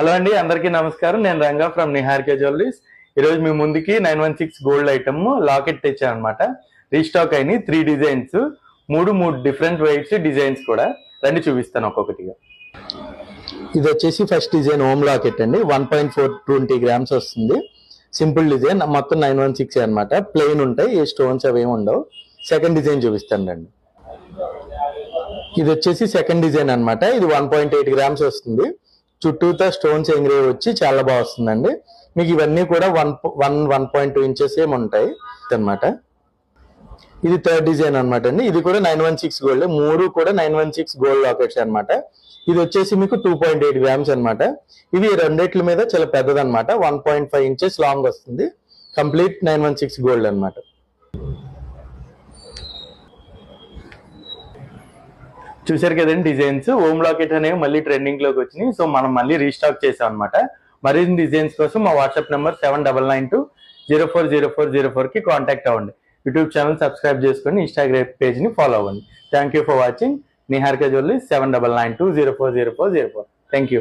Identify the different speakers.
Speaker 1: Hello అండి అందరికీ నమస్కారం. నేను రంగా ఫ్రమ్ నిహార్కే జ్యువెలరీస్. ఈరోజు మీ ముందుకి nine one six gold item locket తెచ్చాను అనమాట రీస్టాక్ అయిన త్రీ డిజైన్స్ మూడు మూడు డిఫరెంట్ వెయిట్స్ డిజైన్స్ కూడా. రండి చూపిస్తాను ఒక్కొక్కటిగా. ఇది వచ్చేసి ఫస్ట్ డిజైన్ హోమ్ లాకెట్ అండి. One point four twenty grams వస్తుంది. సింపుల్ డిజైన్ మొత్తం నైన్ వన్ సిక్స్ అనమాట ప్లెయిన్ ఉంటాయి ఏ స్టోన్స్ అవి ఏమి ఉండవు. సెకండ్ డిజైన్ చూపిస్తాను రండి. ఇది వచ్చేసి సెకండ్ డిజైన్ అనమాట ఇది వన్ పాయింట్ ఎయిట్ గ్రామ్స్ వస్తుంది. చుట్టూతా స్టోన్స్ ఎంగ్రేవ్ వచ్చి చాలా బాగా వస్తుందండి. మీకు ఇవన్నీ కూడా one one one point two inches ఏమి ఉంటాయి. అన్నమాట ఇది థర్డ్ డిజైన్ అనమాట అండి. ఇది కూడా నైన్ వన్ సిక్స్ గోల్డ్ మూడు కూడా nine one six gold lockets అనమాట ఇది వచ్చేసి మీకు టూ పాయింట్ ఎయిట్ గ్రామ్స్ అనమాట ఇది రెండిట్ల మీద చాలా పెద్దదన్నమాట. One point five inches long వస్తుంది. Complete nine one six gold అనమాట చూసారు కదండి డిజైన్స్ హోమ్ లాకెట్ అనేవి మళ్ళీ ట్రెండింగ్లోకి వచ్చినాయి. సో మనం మళ్ళీ రీస్టాక్ చేసాం అనమాట మరిన్ని డిజైన్స్ కోసం మా WhatsApp number seven double nine two zero four zero four zero ఫోర్కి కాంటాక్ట్ అవ్వండి. యూట్యూబ్ ఛానల్ సబ్స్క్రైబ్ చేసుకొని ఇన్స్టాగ్రామ్ పేజ్ని ఫాలో అవ్వండి. Thank you for watching Niharika jewellery seven double nine two zero four zero four zero four thank you